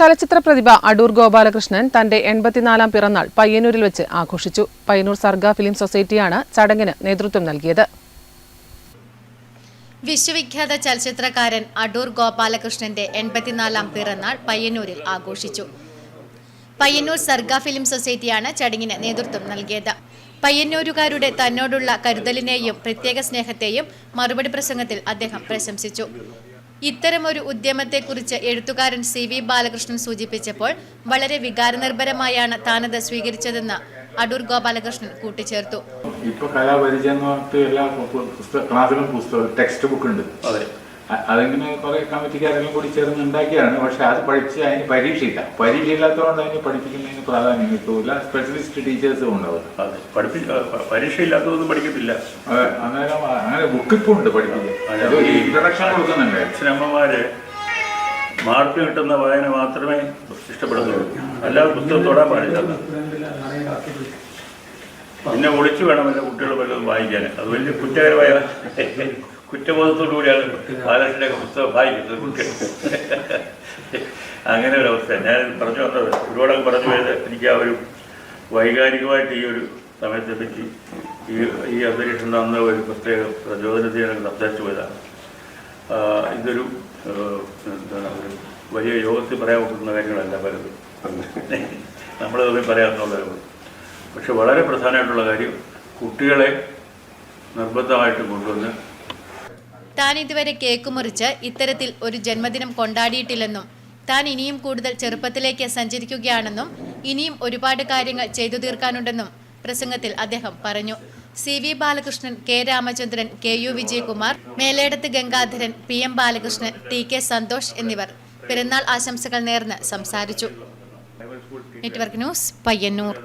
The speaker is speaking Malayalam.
ചലച്ചിത്ര പ്രതിഭ അടൂർ ഗോപാലകൃഷ്ണൻ തന്റെ എൺപത്തിനാലാം പിറന്നാൾ പയ്യന്നൂരിൽ വെച്ച് ആഘോഷിച്ചു. പയ്യന്നൂർ സർഗ ഫിലിം സൊസൈറ്റിയാണ് ചടങ്ങിന് നേതൃത്വം നൽകിയത്. വിശ്വവിഖ്യാത ചലച്ചിത്രകാരൻ അടൂർ ഗോപാലകൃഷ്ണന്റെ എൺപത്തിനാലാം പിറന്നാൾ പയ്യന്നൂരിൽ ആഘോഷിച്ചു. പയ്യന്നൂർ സർഗ ഫിലിം സൊസൈറ്റിയാണ് ചടങ്ങിന് നേതൃത്വം നൽകിയത്. പയ്യന്നൂരുകാരുടെ തന്നോടുള്ള കരുതലിനെയും പ്രത്യേക സ്നേഹത്തെയും മറുപടി പ്രസംഗത്തിൽ അദ്ദേഹം പ്രശംസിച്ചു. ഇത്തരമൊരു ഉദ്യമത്തെക്കുറിച്ച് എഴുത്തുകാരൻ സി വി ബാലകൃഷ്ണൻ സൂചിപ്പിച്ചപ്പോൾ വളരെ വികാരനിർഭരമായാണ് താനത് സ്വീകരിച്ചതെന്ന് അടൂർ ഗോപാലകൃഷ്ണൻ കൂട്ടിച്ചേർത്തു. ഇപ്പൊ കലാപരിചയം എന്ന് പറഞ്ഞിട്ട് എല്ലാ ക്ലാസ്സിലും പുസ്തകം ടെക്സ്റ്റ് ബുക്ക് ഉണ്ട്. അതിങ്ങനെ കുറെ കമ്മിറ്റിക്കാരെല്ലാം കൂടി ചേർന്ന് ഉണ്ടാക്കിയാണ് പക്ഷെ അത് പഠിച്ച് അതിന് പരീക്ഷയില്ല. പരീക്ഷ ഇല്ലാത്തതുകൊണ്ട് അതിന് പഠിപ്പിക്കുന്നതിന് പ്രാധാന്യം കിട്ടൂല. സ്പെഷ്യലിസ്റ്റ് ടീച്ചേഴ്സും ഉണ്ടാവും. അതെ. പഠിപ്പി പരീക്ഷ ഇല്ലാത്തതൊന്നും പഠിക്കത്തില്ല. അന്നേരം അങ്ങനെ ബുക്കിപ്പും ഉണ്ട് ഈ ഇൻട്രഡക്ഷൻ കൊടുക്കുന്നുണ്ട്. അച്ഛനമ്മമാര് മാർക്ക് കിട്ടുന്ന വായന മാത്രമേ ഇഷ്ടപ്പെടുന്നുള്ളൂ. അല്ലാതെ പുസ്തകം തൊടാൻ പാടില്ല. പിന്നെ ഒളിച്ചു വേണം എന്റെ കുട്ടികൾ വല്ലതും വായിക്കാൻ. അത് വലിയ കുറ്റകരമായ കുറ്റബോധത്തോടു കൂടിയാണ് ബാലകൃഷ്ണന്റെ പുസ്തകം വായിക്കുന്നത്. കുട്ടികൾ അങ്ങനെ ഒരു അവസ്ഥ. ഞാൻ പറഞ്ഞു വന്നത് ഒരുപാടൊക്കെ പറഞ്ഞു പോയത് എനിക്ക് ആ ഒരു വൈകാരികമായിട്ട് ഈ ഒരു സമയത്തെ പറ്റി ഈ ഈ അന്തരീക്ഷം തന്ന ഒരു പ്രത്യേക പ്രചോദനത്തെ ഞാൻ സംസാരിച്ചു പോയതാണ്. ഇതൊരു എന്താണ് ഒരു വലിയ യോഗത്തിൽ പറയാൻ പറ്റുന്ന കാര്യങ്ങളല്ല പലതും. നമ്മൾ തമ്മിൽ പറയാമെന്നുള്ളത് പക്ഷെ വളരെ പ്രധാനമായിട്ടുള്ള കാര്യം കുട്ടികളെ നിർബന്ധമായിട്ട് കൊണ്ടുവന്ന് താൻ ഇതുവരെ കേക്ക് മുറിച്ച് ഇത്തരത്തിൽ ഒരു ജന്മദിനം കൊണ്ടാടിയിട്ടില്ലെന്നും താൻ ഇനിയും കൂടുതൽ ചെറുപ്പത്തിലേക്ക് സഞ്ചരിക്കുകയാണെന്നും ഇനിയും ഒരുപാട് കാര്യങ്ങൾ ചെയ്തു തീർക്കാനുണ്ടെന്നും പ്രസംഗത്തിൽ അദ്ദേഹം പറഞ്ഞു. C V Balakrishnan K Ramachandran K U Vijayakumar Meledath Gangadharan P M Balakrishnan T K Santhosh എന്നിവർ പിറന്നാൾ ആശംസകൾ നേർന്ന് സംസാരിച്ചു. Network news Payyanur.